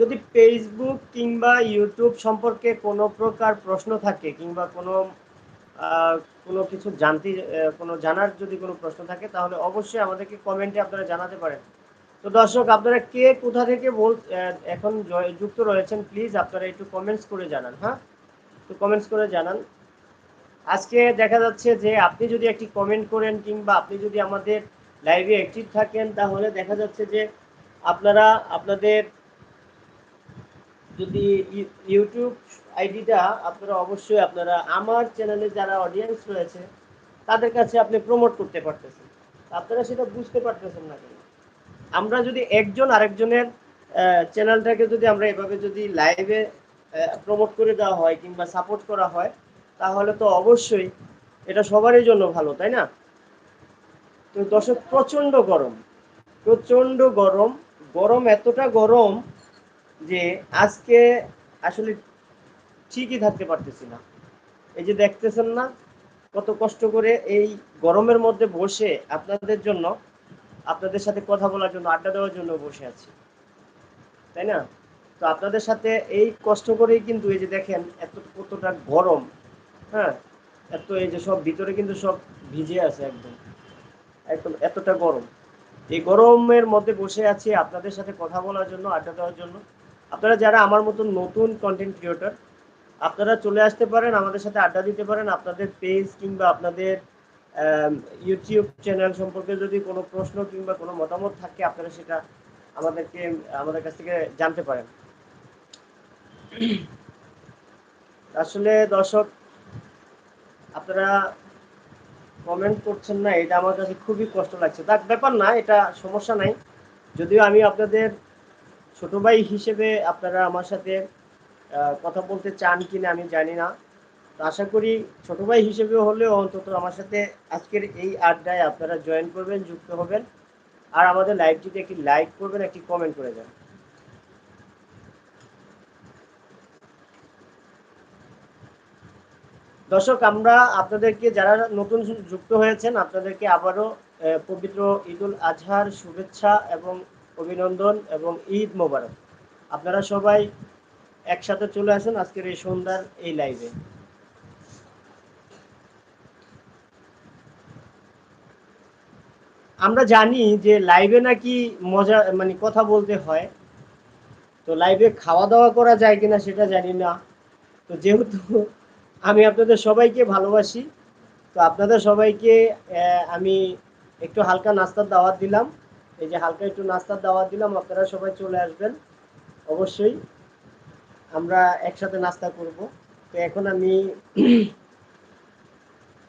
যদি ফেসবুক কিংবা ইউটিউব সম্পর্কে কোনো প্রকার প্রশ্ন থাকে কিংবা কোনো কোনো কিছু জানতে কোনো জানার যদি কোনো প্রশ্ন থাকে, তাহলে অবশ্যই আমাদেরকে কমেন্টে আপনারা জানাতে পারেন। তো দর্শক, আপনারা কে, কোথা থেকে বল এখন যুক্ত রয়েছেন প্লিজ আপনারা একটু কমেন্টস করে জানান হ্যাঁ? তো কমেন্টস করে জানান। আজকে দেখা যাচ্ছে যে আপনি যদি একটি কমেন্ট করেন কিংবা আপনি যদি আমাদের লাইভে অ্যাক্টিভ থাকেন, তাহলে দেখা যাচ্ছে যে আপনারা, আপনাদের যদি ইউটিউব আইডিটা আপনারা অবশ্যই আপনারা আমার চ্যানেলে যারা অডিয়েন্স রয়েছে, তাদের কাছে আপনি প্রমোট করতে পারতেছেন। আপনারা সেটা বুঝতে পারতেছেন না কেন? আমরা যদি একজন আরেকজনের চ্যানেলটাকে যদি আমরা এভাবে যদি লাইভে প্রমোট করে দেওয়া হয় কিংবা সাপোর্ট করা হয়, তাহলে তো অবশ্যই এটা সবারই জন্য ভালো, তাই না? তো দর্শক, প্রচণ্ড গরম। প্রচণ্ড গরম। গরম এতটা গরম যে আজকে আসলে ঠিকই থাকতে পারতেছি না। এই যে দেখতেছেন না, কত কষ্ট করে এই গরমের মধ্যে বসে আপনাদের জন্য, আপনাদের সাথে কথা বলার জন্য, আড্ডা দেওয়ার জন্য বসে আছি। তাই না? তো আপনাদের সাথে এই কষ্ট করেই কিন্তু এই যে দেখেন, এত কতটা গরম হ্যাঁ? এত এই যে সব ভিতরে কিন্তু সব ভিজে আছে একদম। একদম এতটা গরম। এই গরমের মধ্যে বসে আছি আপনাদের সাথে কথা বলার জন্য, আড্ডা দেওয়ার জন্য। আপনারা যারা আমার মতন নতুন কন্টেন্ট ক্রিয়েটর আপনারা চলে আসতে পারেন, আমাদের সাথে আড্ডা দিতে পারেন। আপনাদের পেজ কিংবা আপনাদের ইউটিউব চ্যানেল সম্পর্কে যদি কোনো প্রশ্ন কিংবা কোনো মতামত থাকে, আপনারা সেটা আমাদেরকে, আমাদের কাছ থেকে জানতে পারেন। আসলে দর্শক, আপনারা কমেন্ট করছেন না, এটা আমার কাছে খুবই কষ্ট লাগছে। তার ব্যাপার না, এটা সমস্যা নাই। যদিও আমি আপনাদের ছোট ভাই হিসেবে আপনারা আমার সাথে কথা বলতে চান কিনা আমি জানি না। তো আশা করি ছোট ভাই হিসেবে হলেও অন্তত আমার সাথে আজকের এই আড্ডায় আপনারা জয়েন করবেন, যুক্ত হবেন। আর আমাদের লাইভটিতে একটি লাইক করবেন, একটি কমেন্ট করে দেন। দর্শক, আমরা আপনাদেরকে যারা নতুন যুক্ত হয়েছেন, আপনাদেরকে আবারও পবিত্র ঈদুল আজহার শুভেচ্ছা এবং অভিনন্দন এবং ঈদ মোবারক। আপনারা সবাই একসাথে চলে আসেন আজকের এই সন্ধ্যার এই লাইভে আমরা জানি যে লাইভে নাকি মজা মানে কথা বলতে হয়। তো লাইভে খাওয়া দাওয়া করা যায় কিনা সেটা জানি না। তো যেহেতু আমি আপনাদের সবাইকে ভালোবাসি, তো আপনাদের সবাইকে আমি একটু হালকা নাস্তার দাওয়াত দিলাম। এই যে হালকা একটু নাস্তার দাওয়াত দিলাম, আপনারা সবাই চলে আসবেন। অবশ্যই আমরা একসাথে নাস্তা করব। তো এখন আমি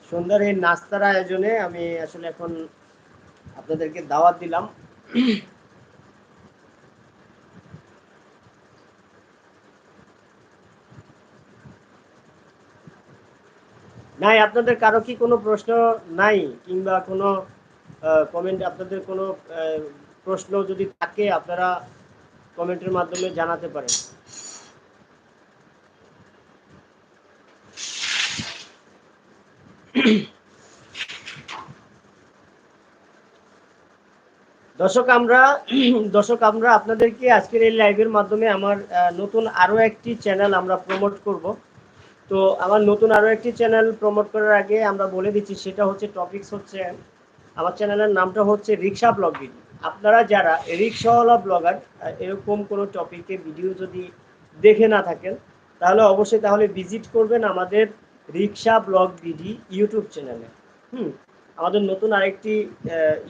সন্ধ্যার এই নাস্তার আয়োজনে আমি আসলে এখন আপনাদেরকে দাওয়াত দিলাম। নাই, আপনাদের কারও কি কোনো প্রশ্ন নাই কিংবা কোনো কমেন্ট আপনাদের কোনো প্রশ্ন যদি থাকে, আপনারা কমেন্টের মাধ্যমে জানাতে পারেন। দর্শক, আমরা দর্শক, আমরা আপনাদেরকে আজকের এই লাইভের মাধ্যমে আমার নতুন আরও একটি চ্যানেল আমরা প্রমোট করব। তো আমার নতুন আরও একটি চ্যানেল প্রমোট করার আগে আমরা বলে দিচ্ছি, সেটা হচ্ছে টপিকস হচ্ছে আমার চ্যানেলের নামটা হচ্ছে রিক্সা ব্লগ। ভিডিও আপনারা যারা রিক্সাওয়ালা ব্লগার এরকম কোনো টপিকে ভিডিও যদি দেখে না থাকেন, তাহলে অবশ্যই তাহলে ভিজিট করবেন আমাদের রিক্সা ব্লগ বিডি ইউটিউব চ্যানেলে। হুম, আমাদের নতুন আরেকটি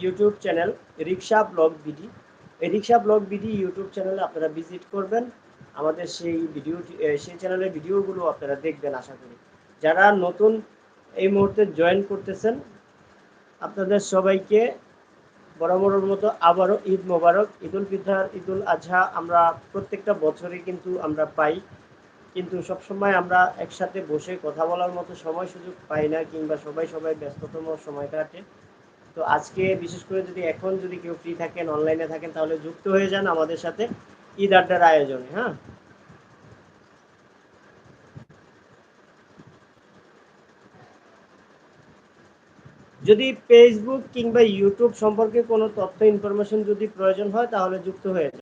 YouTube channel, rickshaw blog BD. এই রিক্সা ব্লগ বিডি ইউটিউব চ্যানেলে আপনারা ভিজিট করবেন। আমাদের সেই ভিডিওটি সেই চ্যানেলের ভিডিওগুলো আপনারা দেখবেন, আশা করি। যারা নতুন এই মুহূর্তে জয়েন করতেছেন আপনাদের সবাইকে বরাবরের মতো আবারও ঈদ মোবারক। ঈদুল ফিতর, ঈদুল আজহা আমরা প্রত্যেকটা বছরই কিন্তু আমরা পাই। কিন্তু সবসময় আমরা একসাথে বসে কথা বলার মতো সময় সুযোগ পাই না কিংবা সবাই সবাই ব্যস্ততম সময় কাটে। তো আজকে বিশেষ করে যদি এখন যদি কেউ ফ্রি থাকেন অনলাইনে থাকেন, তাহলে যুক্ত হয়ে যান আমাদের সাথে ঈদ আড্ডার আয়োজনে হ্যাঁ? যদি ফেসবুক কিংবা ইউটিউব সম্পর্কে কোনো তথ্য ইনফরমেশন যদি প্রয়োজন হয় তাহলে যুক্ত হয়ে